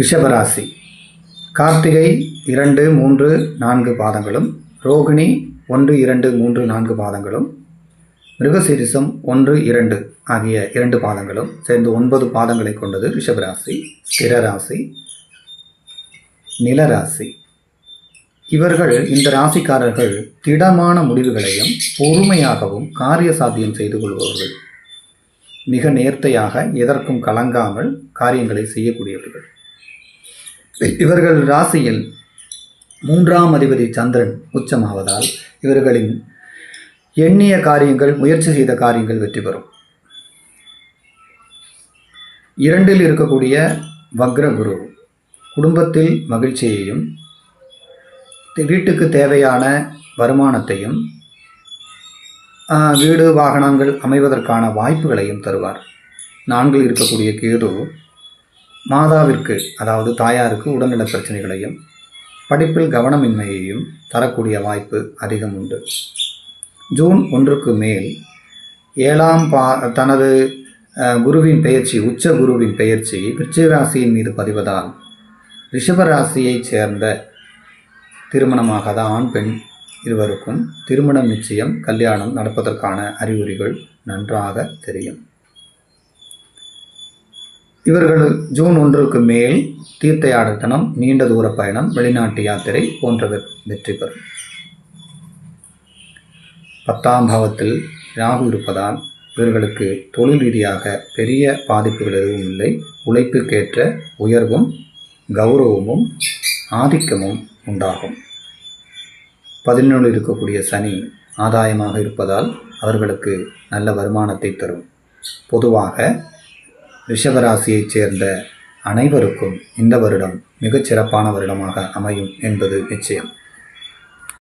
ரிஷபராசி. கார்த்திகை இரண்டு மூன்று நான்கு பாதங்களும் ரோகிணி ஒன்று இரண்டு மூன்று நான்கு பாதங்களும் மிருகசீரிசம் ஒன்று இரண்டு ஆகிய இரண்டு பாதங்களும் சேர்ந்து ஒன்பது பாதங்களை கொண்டது ரிஷபராசி ஸ்திரராசி நிலராசி. இவர்கள் இந்த ராசிக்காரர்கள் திடமான முடிவுகளையும் பொறுமையாகவும் காரிய சாத்தியம் செய்து கொள்பவர்கள். மிக நேர்த்தையாக எதற்கும் கலங்காமல் காரியங்களை செய்யக்கூடியவர்கள். இவர்கள் ராசியில் மூன்றாம் அதிபதி சந்திரன் உச்சமாவதால் இவர்களின் எண்ணிய காரியங்கள் முயற்சி செய்த காரியங்கள் வெற்றி பெறும். இரண்டில் இருக்கக்கூடிய வக்ர குரு குடும்பத்தில் மகிழ்ச்சியையும் வீட்டுக்கு தேவையான வருமானத்தையும் வீடு வாகனங்கள் அமைவதற்கான வாய்ப்புகளையும் தருவார். நான்கில் இருக்கக்கூடிய கேது மாதாவிற்கு அதாவது தாயாருக்கு உடல்நல பிரச்சனைகளையும் படிப்பில் கவனமின்மையையும் தரக்கூடிய வாய்ப்பு அதிகம் உண்டு. ஜூன் ஒன்றுக்கு மேல் ஏழாம் பா தனது குருவின் பெயர்ச்சி உச்ச குருவின் பெயர்ச்சி விருச்சிக ராசியின் மீது பதிவதால் ரிஷபராசியைச் சேர்ந்த திருமணமாகாத ஆண் பெண் இருவருக்கும் திருமணம் நிச்சயம் கல்யாணம் நடப்பதற்கான அறிகுறிகள் நன்றாக தெரியும். இவர்கள் ஜூன் ஒன்றுக்கு மேல் தீர்த்தயாடத்தனம் நீண்ட தூர பயணம் வெளிநாட்டு யாத்திரை போன்றவை வெற்றி பெறும். பத்தாம் பாவத்தில் ராகு இருப்பதால் இவர்களுக்கு தொழில் ரீதியாக பெரிய பாதிப்புகள் எதுவும் இல்லை. உழைப்புக்கேற்ற உயர்வும் கௌரவமும் ஆதிக்கமும் உண்டாகும். பதினொன்று இருக்கக்கூடிய சனி ஆதாயமாக இருப்பதால் அவர்களுக்கு நல்ல வருமானத்தை தரும். பொதுவாக ரிஷபராசியைச் சேர்ந்த அனைவருக்கும் இந்த வருடம் மிகச் சிறப்பான வருடமாக அமையும் என்பது நிச்சயம்.